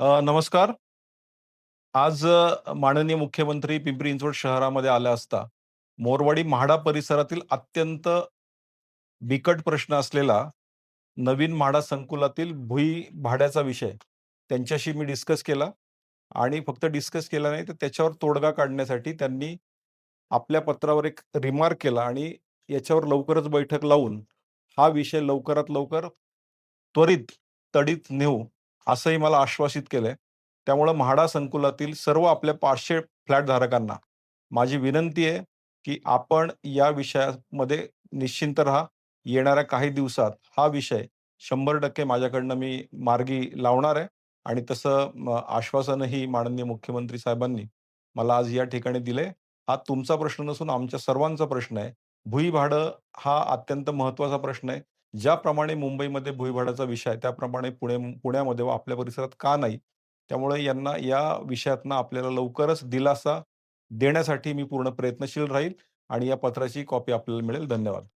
नमस्कार. आज माननीय मुख्यमंत्री पिंपरी चिंचवड शहरामध्ये आल्या असता, मोरवाडी म्हाडा परिसरातील अत्यंत बिकट प्रश्न असलेला नवीन म्हाडा संकुलातील भुई भाड्याचा विषय त्यांच्याशी मी डिस्कस केला आणि फक्त डिस्कस केला नाही, तर त्याच्यावर तोडगा काढण्यासाठी त्यांनी आपल्या पत्रावर एक रिमार्क केला आणि याच्यावर लवकरच बैठक लावून हा विषय लवकरात लवकर त्वरित तडीत नेऊ, असंही मला आश्वासित केलंय. त्यामुळं म्हाडा संकुलातील सर्व आपल्या पाचशे फ्लॅट धारकांना माझी विनंती आहे, की आपण या विषयामध्ये निश्चिंत राहा. येणाऱ्या काही दिवसात हा विषय 100% माझ्याकडनं मी मार्गी लावणार आहे आणि तसं आश्वासनही माननीय मुख्यमंत्री साहेबांनी मला आज या ठिकाणी दिले हा तुमचा प्रश्न नसून आमच्या सर्वांचा प्रश्न आहे. भुई भाडं हा अत्यंत महत्त्वाचा प्रश्न आहे. ज्याप्रमाणे मुंबईमध्ये भुईभाडाचा विषय आहे, त्याप्रमाणे पुणे पुण्यामध्ये व आपल्या परिसरात का नाही? त्यामुळे यांना या विषयातनं आपल्याला लवकरच दिलासा देण्यासाठी मी पूर्ण प्रयत्नशील राहील आणि या पत्राची कॉपी आपल्याला मिळेल. धन्यवाद.